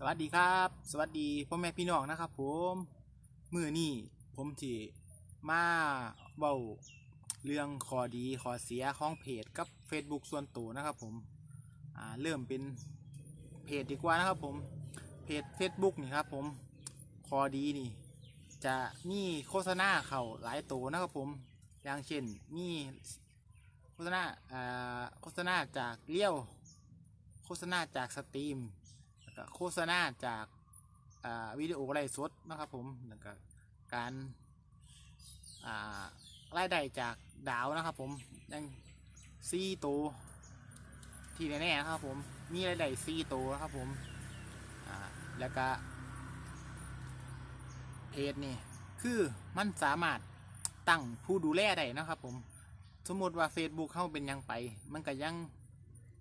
สวัสดีครับ สวัสดีพ่อแม่พี่น้องนะครับ ผมมือนี่ผมที่มาเบาเรื่องขอดีขอเสียของเพจกับ Facebook ส่วนตัวนะครับผมอ่าเริ่มเป็นเพจดีกว่านะครับผมเพจ Facebook นี่ครับผมขอดีนี่ จะมีโฆษณาเข่าหลายตัวนะครับผมอย่างเช่นมีโฆษณาอ่าโฆษณาจากเลี้ยว โฆษณาจากสตรีม โฆษณาจากาวิดีโอไลฟ์สดนะครับผมแล้วก็การรายได้จากดาวนะครับผมยังซีโตวที่แน่ๆนะครับผมมีรายได้ซีโตวนะครับผมแล้วก็เพจนี่คือมันสามารถตั้งผู้ดูแลได้นะครับผมสมมติว่า Facebook เข้าเป็นยังไป มันก็ยัง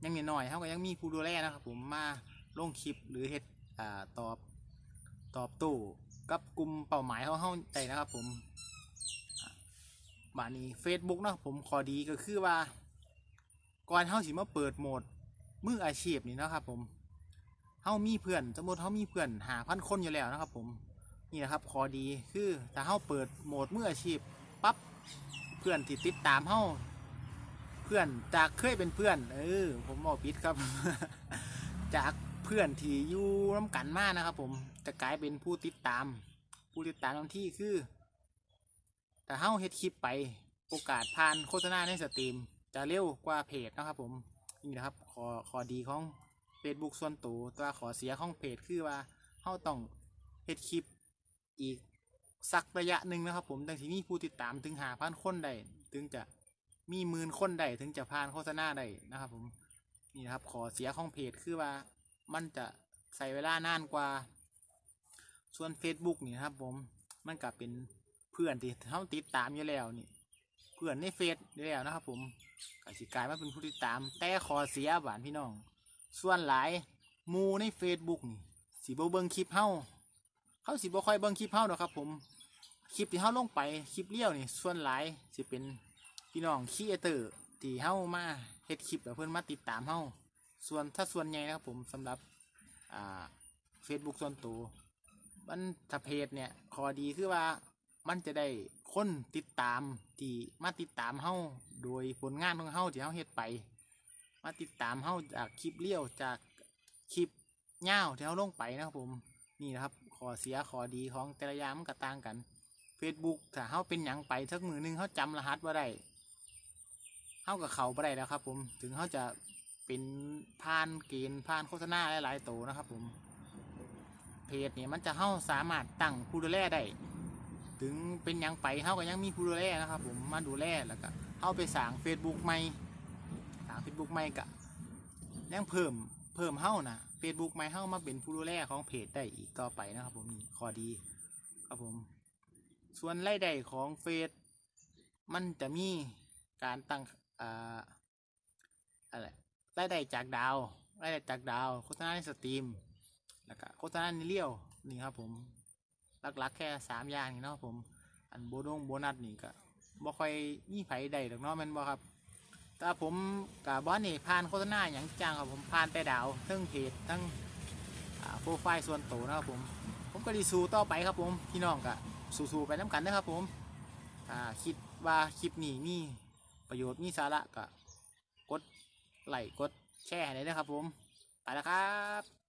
ยังนิดหน่อยเขาก็ยังมีผู้ดูแลนะครับผมมา ลงคลิปหรือเฮ็ดอ่าตอบตอบตู้กับกลุ่มเป้าหมายเขาเข้าใจนะครับผมอ่าบานี้ Facebook นะผมขอดีก็คือว่า ก่อนเฮาสิมาเปิดโหมดมืออาชีพนี่นะครับผมเฮามีเพื่อนสมมติเฮามีเพื่อนหาพันคนอยู่แล้วนะครับ ผมนี่นะครับขอดีคือถ้าเฮาเปิดโหมดมืออาชีพปั๊บเพื่อนที่ติดตามเฮาเพื่อนจากเคยเป็นเพื่อน เออผมบอกผิดครับ จาก เพื่อนที่อยู่ร่วมกันมากนะครับ ผมจะกลายเป็นผู้ติดตาม ผู้ติดตามทันที่คือแต่เฮ้าเฮ็ดคลิปไปโอกาสผ่านโฆษณาในสตรีม จะเร็วกว่าเพจนะครับ ผมนี่นะครับขอขอดีของ Facebook ส่วนตัวตัวขอเสียของเพจคือว่าเฮาต้องเฮ็ดคลิปอีกสักระยะหนึ่งนะครับ ผมดังที่มีผู้ติดตามถึงหาพันคนได้ถึงจะมีหมื่นคนได้ถึงจะผ่านโฆษณาได้นะครับ ผมนี่นะครับขอเสียของเพจคือว่า มันจะใส่เวลานานกว่า ส่วน Facebook นี่ครับผมมันก็เป็นเพื่อนที่เขาติดตามอยู่แล้วนี่เพื่อนในเฟซอยู่แล้วนะครับ ผมก็สิกลายมาเป็นผู้ติดตาม แต่ขอเสียบานพี่น้อง ส่วนหลายมูใน Facebook นี่สิบ่เบิ่งคลิปเฮาเขาสิบ่ค่อยเบิ่งคลิปเฮาดอกครับ ผมคลิปที่เฮาลงไปคลิปเลี้ยวนี่ส่วนหลายสิเป็นพี่น้องครีเอเตอร์ที่เฮามาเฮ็ดคลิปแล้วเพิ่อนมาติดตามเฮา ส่วนถ้าส่วนใหญ่นะครับผมสำหรับอ่า Facebook ส่วนตัวมันถ้าเพจเนี่ยข้อดีคือว่ามันจะได้คนติดตามที่มาติดตามเฮาโดยผลงานของเฮาที่เฮาเฮ็ดไป มาติดตามเฮาจากคลิปเลี้ยวจากคลิปยาวที่เฮาลงไปนะครับผมนี่นะครับข้อเสียข้อดีของแต่ละอย่างมันก็ต่างกัน Facebook ถ้าเฮาเป็นหยังไปสักมือหนึงเฮาจำรหัสว่าได้เฮากับเขาบ่ได้แล้วครับ ผมถึงเฮาจะ เป็นผ่านเกณฑ์ผ่านโฆษณาหลายๆตัวนะครับ ผม เพจเนี่ยมันจะเข้าสามารถตั้งผู้ดูแลได้ถึงเป็นยังไปเขาก็ยังมีผู้ดูแลนะครับ ผมมาดูแลแล้วก็เข้าไปสั่ง Facebook ใหม่สั่ง Facebook ใหม่กะยังเพิ่มเพิ่มเข้านะ Facebook ใหม่เข้ามาเป็นผู้ดูแลของเพจได้อีกต่อไปนะครับ ผมนี่ข้อดี ครับผม ส่วนรายได้ของเฟซมันจะมีการตั้งอ่าอะไร รายได้จากดาวรายได้จากดาว โฆษณาในสตรีม แล้วก็โฆษณาในเลี้ยว นี่ครับผมหลักๆ แค่สามอย่างนี่เนาะผม อันโบนงโบนัสนี่ก็บ่ค่อยมีไผได้หรอกเนาะแม่นบ่ครับ แต่ผมกับบอสนี่ผ่านโฆษณาอย่างจ้างครับผมผ่านแต่ดาว ทั้งเพจทั้งโปรไฟล์ส่วนตัวนะครับผม ผมก็ดีสู้ต่อไปครับผมพี่น้องก็สู้ๆไปน้ำกันนะครับผมคิดว่าคลิปนี้มีประโยชน์มีสาระก็กด ไลค์กดแชร์ให้เลยนะครับผม ไปแล้วครับ